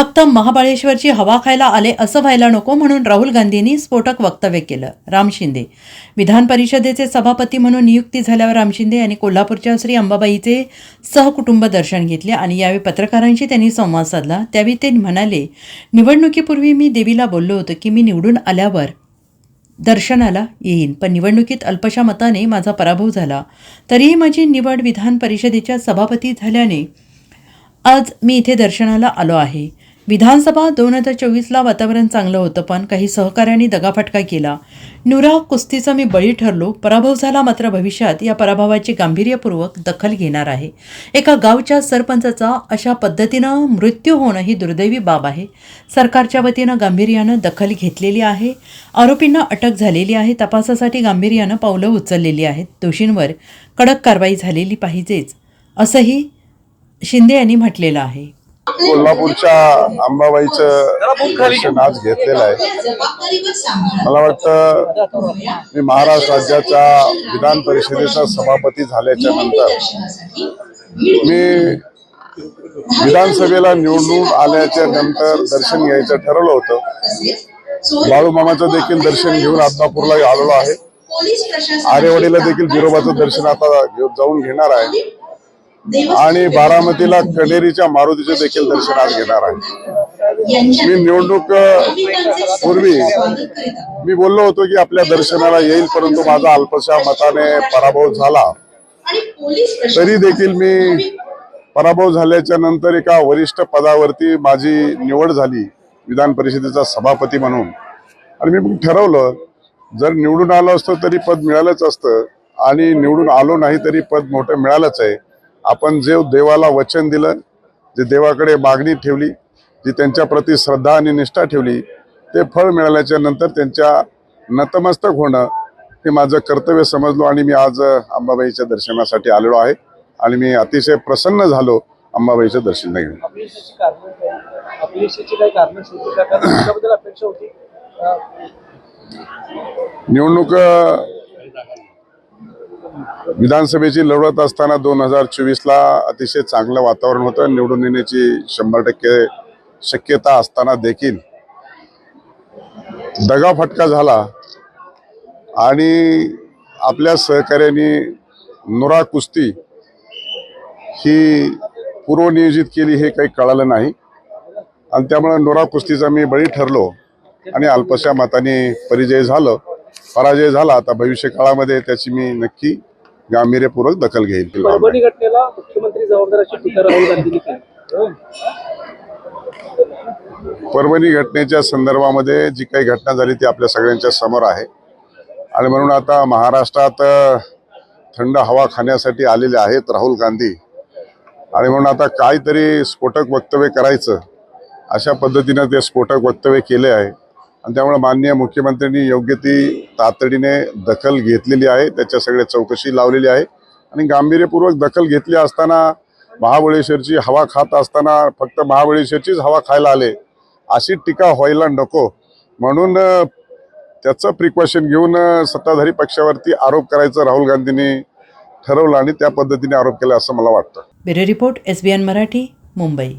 फक्त महाबळेश्वरची हवा खायला आले असं व्हायला नको म्हणून राहुल गांधींनी स्फोटक वक्तव्य केलं. राम शिंदे. विधान परिषदेचे सभापती म्हणून नियुक्ती झाल्यावर राम शिंदे यांनी कोल्हापूरच्या श्री अंबाबाईचे सहकुटुंब दर्शन घेतले आणि यावेळी पत्रकारांशी त्यांनी संवाद साधला. त्यावेळी ते म्हणाले निवडणुकीपूर्वी मी देवीला बोललो होतो की मी निवडून आल्यावर दर्शनाला येईन पण निवडणुकीत अल्पशा मताने माझा पराभव झाला. तरीही माझी निवड विधान परिषदेच्या सभापती झाल्याने आज मी इथे दर्शनाला आलो आहे. विधानसभा दोन हजार चोवीसला वातावरण चांगलं होतं पण काही सहकाऱ्यांनी दगाफटका केला. नुरा कुस्तीचा मी बळी ठरलो पराभव झाला मात्र भविष्यात या पराभवाची गांभीर्यपूर्वक दखल घेणार आहे. एका गावच्या सरपंचाचा अशा पद्धतीनं मृत्यू होणं ही दुर्दैवी बाब आहे. सरकारच्या वतीनं गांभीर्यानं दखल घेतलेली आहे. आरोपींना अटक झालेली आहे. तपासासाठी गांभीर्यानं पावलं उचललेली आहेत. दोषींवर कडक कारवाई झालेली पाहिजेच असंही शिंदे यांनी म्हटलेलं आहे. कोल्हापूरच्या अंबाबाईचं दर्शन आज घेतलेलं आहे. मला वाटतं मी महाराष्ट्र राज्याच्या विधान परिषदेचा सभापती झाल्याच्यानंतर मी विधानसभेला निवडून आल्याच्यानंतर दर्शन घ्यायचं ठरवलं होतं. बाळूमामाचं देखील दर्शन घेऊन आदमापूरला आलेलो आहे. आरेवाडीला देखील बिरोबाचं दर्शन आता जाऊन घेणार आहे. आणि बारामतीला कनेरीच्या मारुतीचे देखील दर्शन आज घेणार आहे. मी निवडणूक पूर्वी मी बोललो होतो की आपल्या दर्शनाला येईल परंतु माझा अल्पशा मताने पराभव झाला. तरी देखील मी पराभव झाल्याच्यानंतर एका वरिष्ठ पदावरती माझी निवड झाली विधान परिषदेचा सभापती म्हणून. आणि मी ठरवलं जर निवडून आलो असतो तरी पद मिळालंच असतं आणि निवडून आलो नाही तरी पद मोठं मिळालंच आहे. आपण जे देवाला वचन दिलं जे देवाकडे मागणी ठेवली जी त्यांच्या प्रती श्रद्धा आणि निष्ठा ठेवली ते फळ मिळाल्याच्या नंतर त्यांच्या नतमस्तक होणं हे माझं कर्तव्य समजलो आणि मी आज अंबाबाईच्या दर्शनासाठी आलेलो आहे आणि मी अतिशय प्रसन्न झालो अंबाबाईचं दर्शन घेऊन. अपयशाची विधानसभेची लढवत असताना दोन हजार चोवीसला अतिशय चांगलं वातावरण होतं. निवडून येण्याची शंभर टक्के शक्यता असताना देखील दगाफटका झाला आणि आपल्या सहकार्याने नुरा कुस्ती ही पूर्वनियोजित केली हे काही कळालं नाही. आणि त्यामुळे नुरा कुस्तीचा मी बळी ठरलो आणि अल्पशा मताने परिजय झालं पराजय झाला. आता भविष्य काळामध्ये त्याची मी नक्की गांभीर्यपूर्वक दखल घेईल परभणी घटनेला मुख्यमंत्री जबाबदाराची टीका राहुल गांधींनी केली. परभणी घटनेच्या संदर्भामध्ये जी काही घटना झाली ती आपल्या सगळ्यांच्या समोर आहे. आणि म्हणून आता महाराष्ट्रात थंड हवा खाण्यासाठी आलेले आहेत राहुल गांधी. आणि म्हणून आता काहीतरी स्फोटक वक्तव्य करायचं अशा पद्धतीनं ते स्फोटक वक्तव्य केले आहे. आणि त्यामुळे माननीय मुख्यमंत्र्यांनी योग्य ती तातडीने दखल घेतलेली आहे त्याच्या सगळ्या चौकशी लावलेली आहे. आणि गांभीर्यपूर्वक दखल घेतली असताना महाबळेश्वरची हवा खात असताना फक्त महाबळेश्वरचीच हवा खायला आले अशी टीका व्हायला नको. म्हणून त्याचं प्रिकॉशन घेऊन सत्ताधारी पक्षावरती आरोप करायचं राहुल गांधींनी ठरवलं आणि त्या पद्धतीने आरोप केला असं मला वाटतं. Bureau report S B N Marathi Mumbai.